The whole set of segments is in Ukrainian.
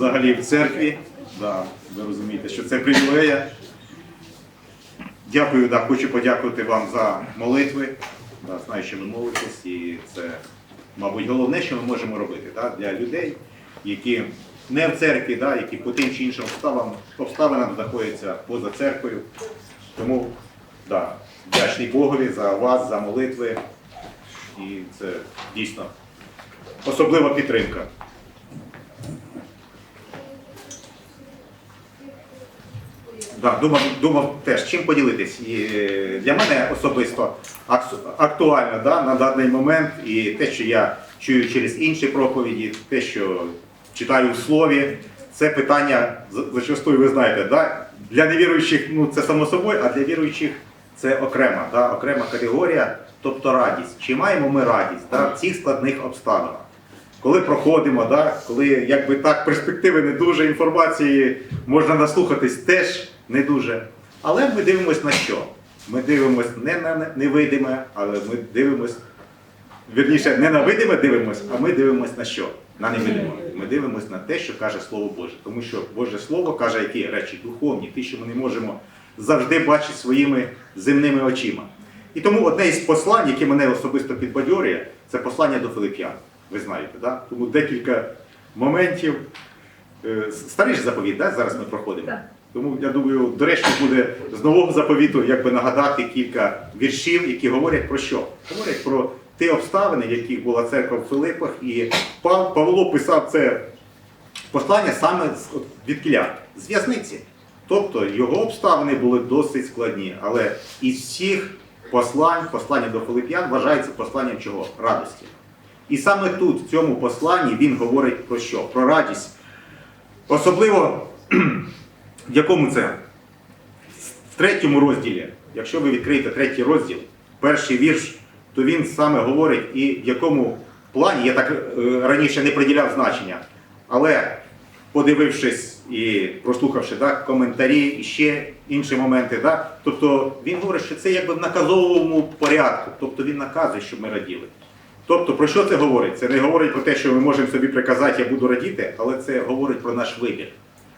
взагалі в церкві. Да, ви розумієте, що це привілея. Дякую, да, хочу подякувати вам за молитви. Да, знаю, що ви молитесь, і це, мабуть, головне, що ми можемо робити да, для людей, які не в церкві, да, які по тим чи іншим обставинам, обставинам знаходяться поза церквою. Тому да, вдячний Богові за вас, за молитви. І це дійсно особлива підтримка. Да, думав, думав теж, чим поділитись. І е, для мене особисто актуально да, на даний момент і те, що я чую через інші проповіді, те, що читаю в слові, це питання зачастую, ви знаєте, да, для невіруючих ну, це само собою, а для віруючих це окрема, да, окрема категорія, тобто радість. Чи маємо ми радість да, в цих складних обставинах? коли проходимо, да, коли якби так перспективи не дуже, інформації можна наслухатись теж не дуже. Але ми дивимося на що? Ми дивимося не на невидиме, але ми дивимося, вірніше, не на видиме дивимося, а ми дивимося на що? На невидиме. Ми дивимося на те, що каже Слово Боже. Тому що Боже Слово каже, які речі духовні, ті, що ми не можемо завжди бачити своїми земними очима. І тому одне із послань, яке мене особисто підбадьорює, це послання до Филип'ян. Ви знаєте, да? тому декілька моментів. Е, Старий ж заповіт, да? зараз ми проходимо. Тому я думаю, доречно буде з нового заповіту якби нагадати кілька віршів, які говорять про що? Говорять про ті обставини, в яких була церква в Филиппах, і Павло писав це послання саме від кіля, з в'язниці. Тобто його обставини були досить складні, але із всіх послань, послання до Филип'ян вважається посланням чого? Радості. І саме тут, в цьому посланні, він говорить про що? Про радість. Особливо в якому це? В третьому розділі. Якщо ви відкриєте третій розділ, перший вірш, то він саме говорить і в якому плані, я так е, раніше не приділяв значення, але подивившись і прослухавши да, коментарі і ще інші моменти, да, тобто він говорить, що це якби в наказовому порядку, тобто він наказує, щоб ми раділи. Тобто, про що це говорить? Це не говорить про те, що ми можемо собі приказати, я буду радіти, але це говорить про наш вибір.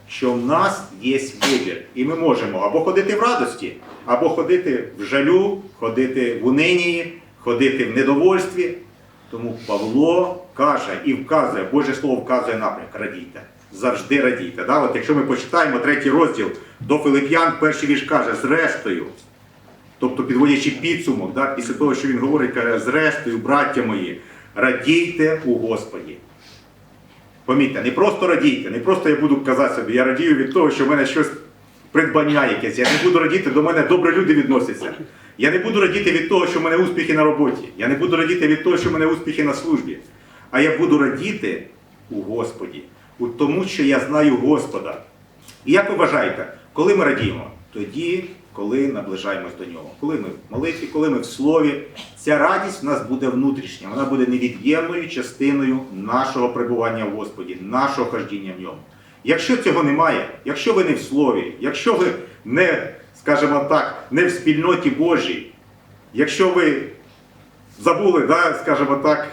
Що в нас є вибір, і ми можемо або ходити в радості, або ходити в жалю, ходити в унинії, ходити в недовольстві. Тому Павло каже і вказує, Боже Слово вказує напрямок, радійте. Завжди радійте. Да? От якщо ми почитаємо третій розділ до Филип'ян, перший вірш каже, зрештою, Тобто, підводячи підсумок, да, після того, що він говорить, каже, зрештою, браття мої, радійте у Господі. Помітьте, не просто радійте, не просто я буду казати собі, я радію від того, що в мене щось придбання якесь. Я не буду радіти, до мене добре люди відносяться. Я не буду радіти від того, що в мене успіхи на роботі. Я не буду радіти від того, що в мене успіхи на службі. А я буду радіти у Господі, у тому, що я знаю Господа. І як ви вважаєте, коли ми радіємо? Тоді, коли наближаємось до нього. Коли ми в молитві, коли ми в слові, ця радість в нас буде внутрішня, вона буде невід'ємною частиною нашого перебування в Господі, нашого хождіння в ньому. Якщо цього немає, якщо ви не в слові, якщо ви не, скажімо так, не в спільноті Божій, якщо ви забули, да, скажімо так,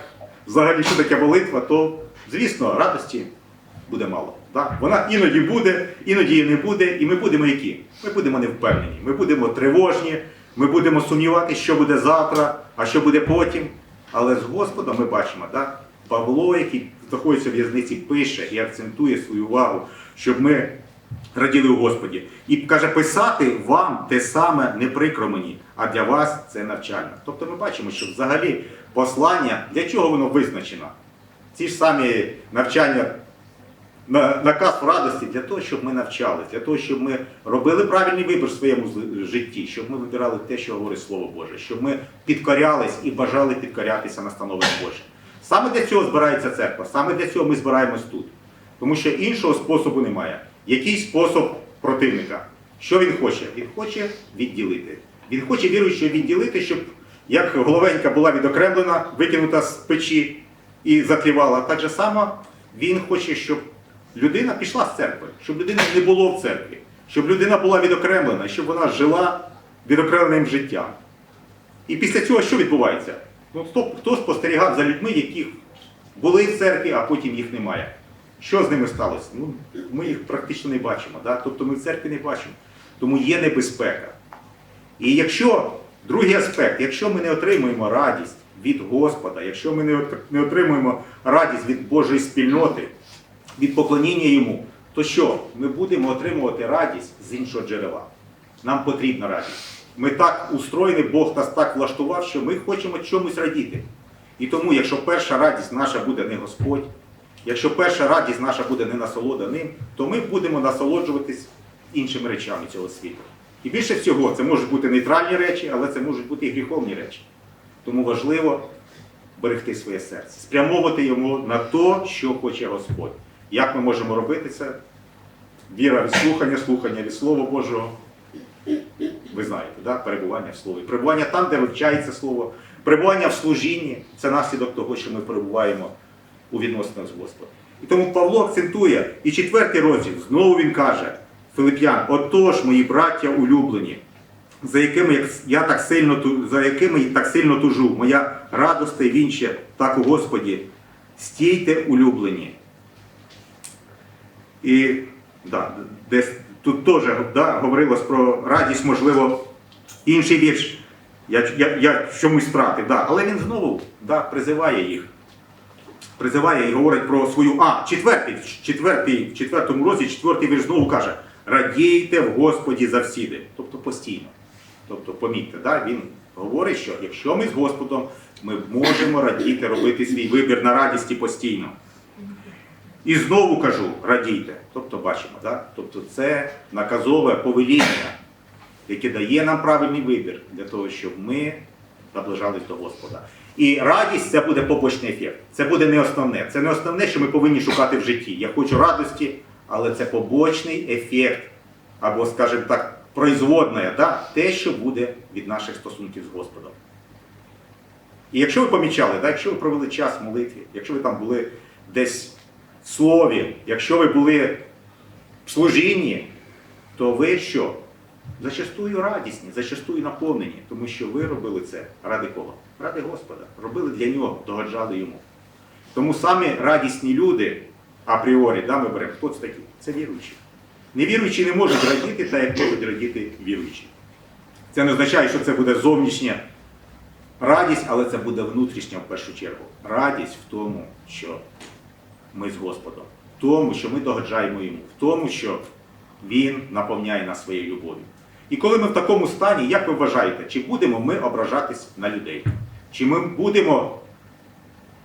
взагалі, що таке молитва, то, звісно, радості буде мало. Да? Вона іноді буде, іноді не буде, і ми будемо які? Ми будемо невпевнені, ми будемо тривожні, ми будемо сумніватися, що буде завтра, а що буде потім. Але з Господом ми бачимо, да? Павло, який знаходиться в в'язниці, пише і акцентує свою увагу, щоб ми раділи у Господі. І каже, писати вам те саме не прикро мені, а для вас це навчання. Тобто ми бачимо, що взагалі послання, для чого воно визначено? Ці ж самі навчання на наказ радості для того, щоб ми навчались, для того, щоб ми робили правильний вибір в своєму житті, щоб ми вибирали те, що говорить Слово Боже, щоб ми підкорялись і бажали підкорятися настановам Божим. Саме для цього збирається церква, саме для цього ми збираємось тут. Тому що іншого способу немає. Який спосіб противника? Що він хоче? Він хоче відділити. Він хоче віруючого відділити, щоб як головенька була відокремлена, викинута з печі і затлівала. Так же само він хоче, щоб людина пішла з церкви, щоб людини не було в церкві, щоб людина була відокремлена, щоб вона жила відокремленим життям. І після цього що відбувається? Ну, хто, спостерігав за людьми, яких були в церкві, а потім їх немає? Що з ними сталося? Ну, ми їх практично не бачимо. Да? Тобто ми в церкві не бачимо. Тому є небезпека. І якщо, другий аспект, якщо ми не отримуємо радість від Господа, якщо ми не отримуємо радість від Божої спільноти, від поклоніння йому, то що? Ми будемо отримувати радість з іншого джерела. Нам потрібна радість. Ми так устроєні, Бог нас так влаштував, що ми хочемо чомусь радіти. І тому, якщо перша радість наша буде не Господь, якщо перша радість наша буде не насолода ним, то ми будемо насолоджуватись іншими речами цього світу. І більше всього, це можуть бути нейтральні речі, але це можуть бути і гріховні речі. Тому важливо берегти своє серце, спрямовувати йому на те, що хоче Господь. Як ми можемо робити це? Віра від слухання, слухання від Слова Божого. Ви знаєте, да? перебування в слові. Перебування там, де вивчається слово, перебування в служінні це наслідок того, що ми перебуваємо у відносинах з Господом. І тому Павло акцентує, і четвертий розділ, знову він каже, Филип'ян, отож, мої браття улюблені, за якими я так сильно за якими так сильно тужу, моя радость і вінче, так у Господі. Стійте улюблені. І да, десь тут теж да, говорилось про радість, можливо, інший вірш. Я, я, я чомусь втратив, да. але він знову да, призиває їх. Призиває і говорить про свою. А, четвертий, четвертий, в четвертому розділі, четвертий вірш знову каже: радійте в Господі завсіди. Тобто постійно. Тобто, помітьте, да, він говорить, що якщо ми з Господом, ми можемо радіти, робити свій вибір на радісті постійно. І знову кажу, радійте. Тобто бачимо, да? тобто це наказове повеління, яке дає нам правильний вибір для того, щоб ми наближались до Господа. І радість це буде побочний ефект. Це буде не основне. Це не основне, що ми повинні шукати в житті. Я хочу радості, але це побочний ефект, або, скажімо так, производне, да? те, що буде від наших стосунків з Господом. І якщо ви помічали, да, якщо ви провели час в молитві, якщо ви там були десь слові, якщо ви були в служінні, то ви що? Зачастую радісні, зачастую наповнені, тому що ви робили це ради кого? Ради Господа. Робили для нього, догоджали йому. Тому самі радісні люди, апріорі, да, ми беремо, хто це такі? Це віруючі. Невіруючі не можуть радіти, так як можуть радіти віруючі. Це не означає, що це буде зовнішня радість, але це буде внутрішня в першу чергу. Радість в тому, що ми з Господом, в тому, що ми догоджаємо йому, в тому, що Він наповняє нас своєю любов'ю. І коли ми в такому стані, як ви вважаєте, чи будемо ми ображатись на людей? Чи ми будемо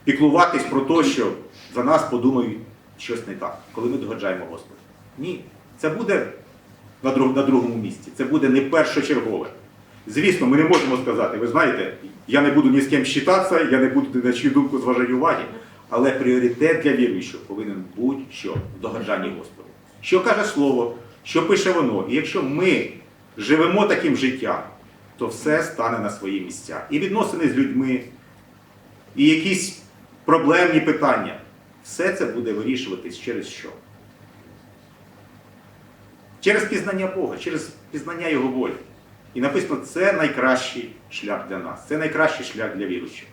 піклуватись про те, що за нас подумають щось не так, коли ми догоджаємо Господу? Ні. Це буде на, друг, на другому місці, це буде не першочергове. Звісно, ми не можемо сказати, ви знаєте, я не буду ні з ким щитатися, я не буду на чию думку зважати уваги, але пріоритет для віруючого повинен бути що в догоджанні Господу. Що каже Слово, що пише воно. І якщо ми живемо таким життям, то все стане на свої місця. І відносини з людьми, і якісь проблемні питання. Все це буде вирішуватись через що? Через пізнання Бога, через пізнання Його волі. І написано, це найкращий шлях для нас, це найкращий шлях для віруючих.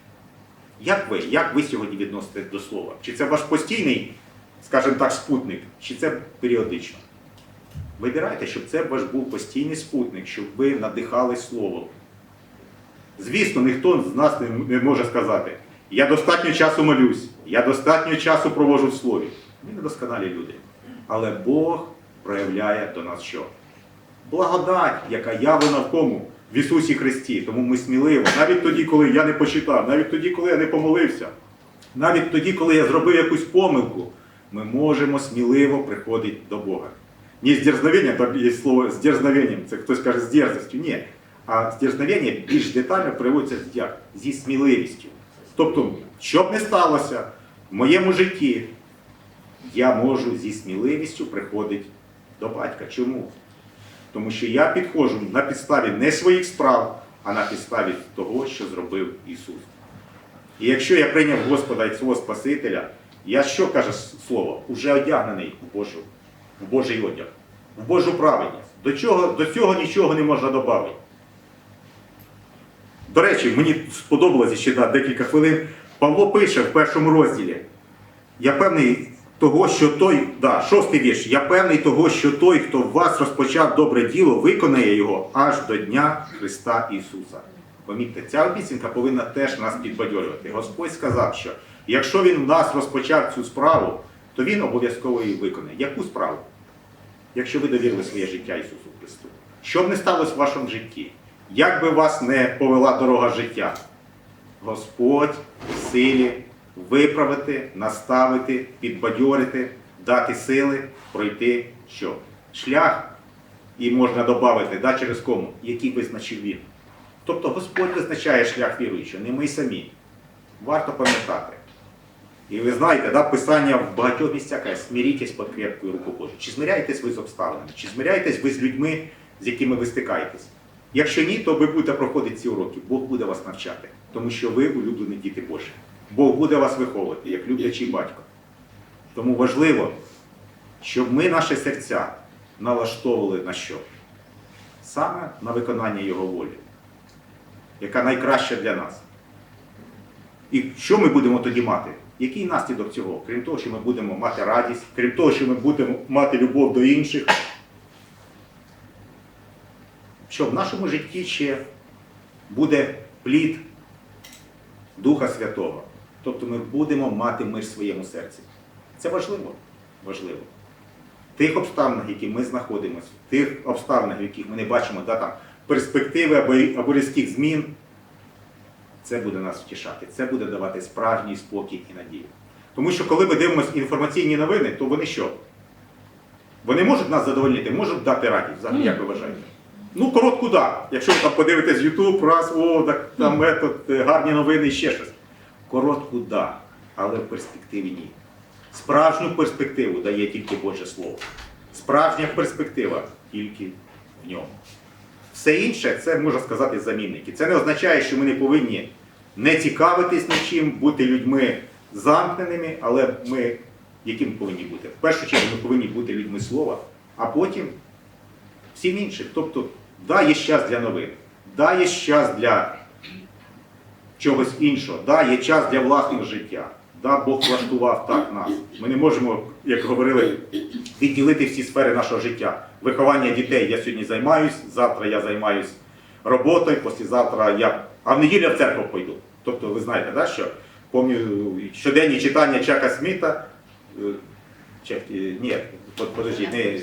Як ви? Як ви сьогодні відноситесь до слова? Чи це ваш постійний, скажімо так, спутник, чи це періодично? Вибирайте, щоб це ваш був постійний спутник, щоб ви надихали словом. Звісно, ніхто з нас не, може сказати, я достатньо часу молюсь, я достатньо часу проводжу в слові. Ми недосконалі люди. Але Бог проявляє до нас що? Благодать, яка явлена в кому? В Ісусі Христі. Тому ми сміливо, навіть тоді, коли я не почитав, навіть тоді, коли я не помолився, навіть тоді, коли я зробив якусь помилку, ми можемо сміливо приходити до Бога. Не з дерзновенням, так є слово з дерзновенням, це хтось каже з дерзостю. Ні. А з дерзновення більш детально переводиться з як? Зі сміливістю. Тобто, що б не сталося в моєму житті, я можу зі сміливістю приходити до батька. Чому? Тому що я підходжу на підставі не своїх справ, а на підставі того, що зробив Ісус. І якщо я прийняв Господа і свого Спасителя, я що каже слово? Уже одягнений в, Божу, в Божий одяг, в Божу праведність. До, чого, до цього нічого не можна додати. До речі, мені сподобалося ще на декілька хвилин. Павло пише в першому розділі. Я певний, того, що той, да, шостий вірш, я певний того, що той, хто в вас розпочав добре діло, виконає його аж до Дня Христа Ісуса. Помітьте, ця обіцянка повинна теж нас підбадьорювати. Господь сказав, що якщо Він в нас розпочав цю справу, то Він обов'язково її виконає. Яку справу? Якщо ви довірили своє життя Ісусу Христу. Що б не сталося в вашому житті? Як би вас не повела дорога життя? Господь в силі виправити, наставити, підбадьорити, дати сили пройти що? Шлях, і можна додати, да, через кому, який визначив він. Тобто Господь визначає шлях віруючого, не ми самі. Варто пам'ятати. І ви знаєте, да, Писання в багатьох місцях каже, смирітесь під крепкою руку Божою. Чи змиряєтесь ви з обставинами, чи змиряєтесь ви з людьми, з якими ви стикаєтесь? Якщо ні, то ви будете проходити ці уроки. Бог буде вас навчати, тому що ви улюблені діти Божі. Бог буде вас виховувати, як люблячий батько. Тому важливо, щоб ми наші серця налаштовували на що? Саме на виконання Його волі, яка найкраща для нас. І що ми будемо тоді мати? Який наслідок цього? Крім того, що ми будемо мати радість, крім того, що ми будемо мати любов до інших, що в нашому житті ще буде плід Духа Святого. Тобто ми будемо мати мир в своєму серці. Це важливо. Важливо. В тих обставинах, яких ми знаходимося, в тих обставинах, в яких ми не бачимо да, там, перспективи або, або різких змін, це буде нас втішати, це буде давати справжній спокій і надію. Тому що коли ми дивимося інформаційні новини, то вони що? Вони можуть нас задовольнити, можуть дати радість, взагалі, як ви вважаєте? Ну, коротку да. Якщо ви там подивитесь YouTube, раз, о, так там метод, е, гарні новини і ще щось. Коротку да, але в перспективі ні. Справжню перспективу дає тільки Боже Слово. Справжня перспектива тільки в ньому. Все інше це можна сказати замінники. Це не означає, що ми не повинні не цікавитись нічим, бути людьми замкненими, але ми якими повинні бути? В першу чергу ми повинні бути людьми слова, а потім всім іншим. Тобто, да, є час для новин, да, є час для чогось іншого, да, є час для власного життя. Да, Бог влаштував так нас. Ми не можемо, як говорили, відділити всі сфери нашого життя. Виховання дітей я сьогодні займаюсь, завтра я займаюсь роботою, післязавтра я. А в неділю в церкву пойду. Тобто, ви знаєте, да, що щоденні читання Чака Сміта. е, Чек, е, ні, под- подожди, не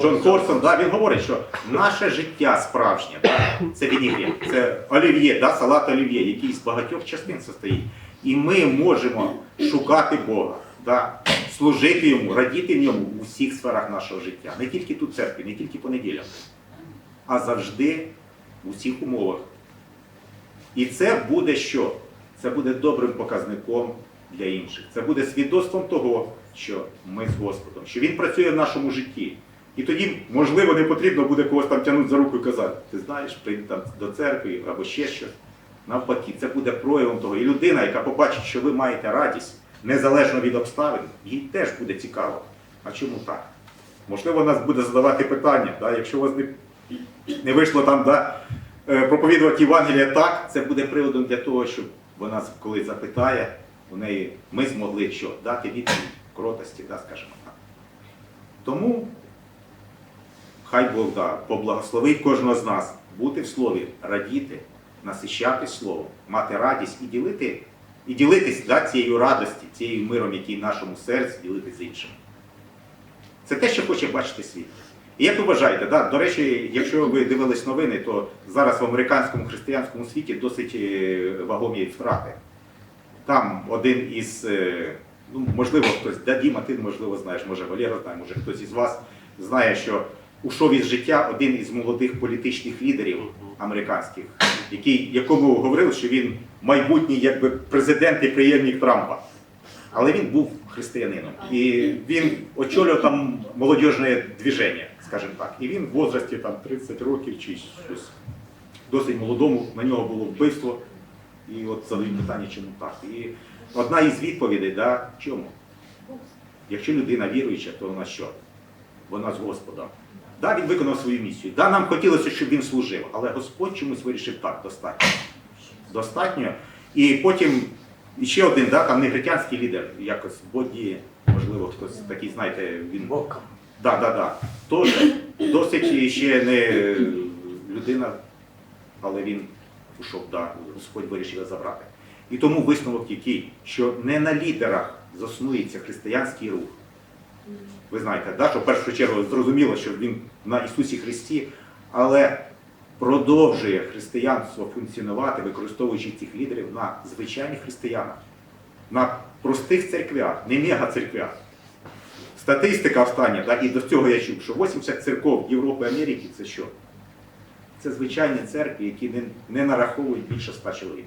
Джон Корсон, да, він говорить, що наше життя справжнє, да, це вінігрет, це олів'є, да, салат олів'є, який з багатьох частин состоїть. І ми можемо шукати Бога, да, служити йому, радіти в ньому у всіх сферах нашого життя. Не тільки тут в церкві, не тільки по неділям, а завжди у всіх умовах. І це буде що? Це буде добрим показником для інших. Це буде свідоцтвом того, що ми з Господом, що Він працює в нашому житті. І тоді, можливо, не потрібно буде когось там тягнути за руку і казати, ти знаєш, прийди там до церкви або ще щось. Навпаки, це буде проявом того. І людина, яка побачить, що ви маєте радість, незалежно від обставин, їй теж буде цікаво. А чому так? Можливо, нас буде задавати питання, да? якщо у вас не, не вийшло там да, е, проповідувати Євангелія так, це буде приводом для того, щоб вона коли запитає, у неї ми змогли що? Дати відповідь кротості, да, скажімо так. Тому хай Бог поблагословить кожного з нас бути в слові, радіти, насищати словом, мати радість і ділити, і ділитись да, цією радості, цією миром, який в нашому серці, ділитись з іншим. Це те, що хоче бачити світ. І як ви вважаєте, да, до речі, якщо ви дивились новини, то зараз в американському християнському світі досить е, вагомі втрати. Там один із, е, ну, можливо, хтось, да, Діма, ти, можливо, знаєш, може Валера знає, може хтось із вас знає, що ушов із життя один із молодих політичних лідерів американських, який, якому говорили, що він майбутній якби, президент і приємник Трампа. Але він був християнином. І він очолював там молодіжне движення, скажімо так. І він в возрасті там 30 років чи щось досить молодому, на нього було вбивство. І от задають питання, чому так. І одна із відповідей, да, чому? Якщо людина віруюча, то вона що? Вона з Господом. Да, він виконав свою місію. Да, нам хотілося, щоб він служив, але Господь чомусь вирішив так, достатньо. Достатньо. І потім ще один, да, там негритянський лідер, якось Боді, можливо, хтось такий, знаєте, він. Да, да, да. Теж досить ще не людина, але він пішов, да, Господь вирішив забрати. І тому висновок який, що не на лідерах заснується християнський рух. Ви знаєте, да, що в першу чергу зрозуміло, що він на Ісусі Христі, але продовжує християнство функціонувати, використовуючи цих лідерів на звичайних християнах, на простих церквях, не мега-церквях. Статистика остання, да, і до цього я чув, що 80 церков Європи Америки це що? Це звичайні церкви, які не, не нараховують більше 100 чоловік.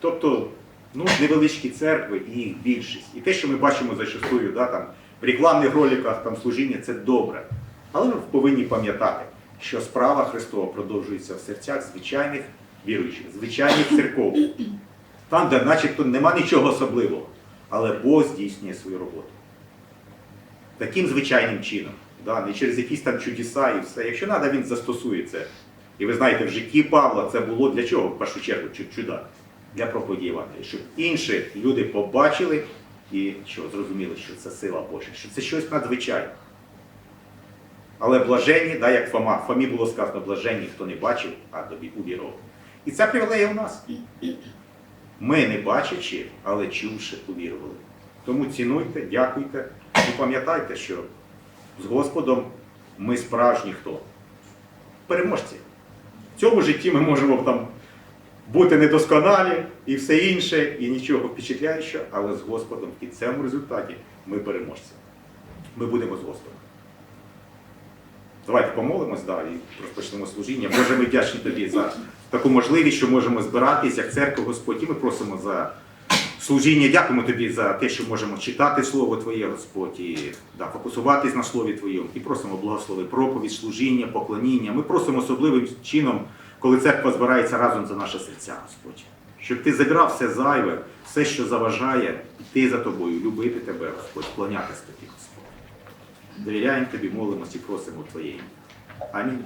Тобто, ну, невеличкі церкви і їх більшість. І те, що ми бачимо зачастую, да, там, в рекламних роликах там, служіння, це добре. Але ми повинні пам'ятати, що справа Христова продовжується в серцях звичайних віруючих, звичайних церков. Там, де начебто нема нічого особливого, але Бог здійснює свою роботу. Таким звичайним чином, да, не через якісь там чудеса і все. Якщо треба, він застосує це. І ви знаєте, в житті Павла це було для чого? В першу чергу, чуда? Для проповіді Євангелія. Щоб інші люди побачили і що, зрозуміли, що це сила Божа, що це щось надзвичайне. Але блаженні, да, як Фома, Фомі було сказано, блаженні, хто не бачив, а тобі увірував. І ця привілея у нас. Ми не бачачи, але чувши, увірували. Тому цінуйте, дякуйте і пам'ятайте, що з Господом ми справжні хто? Переможці. В цьому житті ми можемо там бути недосконалі і все інше, і нічого впечатляючого, але з Господом в кінцевому результаті ми переможці. Ми будемо з Господом. Давайте помолимось далі і розпочнемо служіння. Боже, ми вдячні тобі за таку можливість, що можемо збиратись як церква Господь. І ми просимо за служіння. Дякуємо тобі за те, що можемо читати Слово Твоє, Господь, і да, фокусуватись на Слові Твоєму. І просимо благослови проповідь, служіння, поклоніння. Ми просимо особливим чином, коли церква збирається разом за наше серця, Господь. Щоб ти забирав все зайве, все, що заважає, йти за тобою, любити тебе, Господь, вклонятися тобі, Господь. Довіряємо тобі, молимося і просимо Твоє ім'я. Амінь.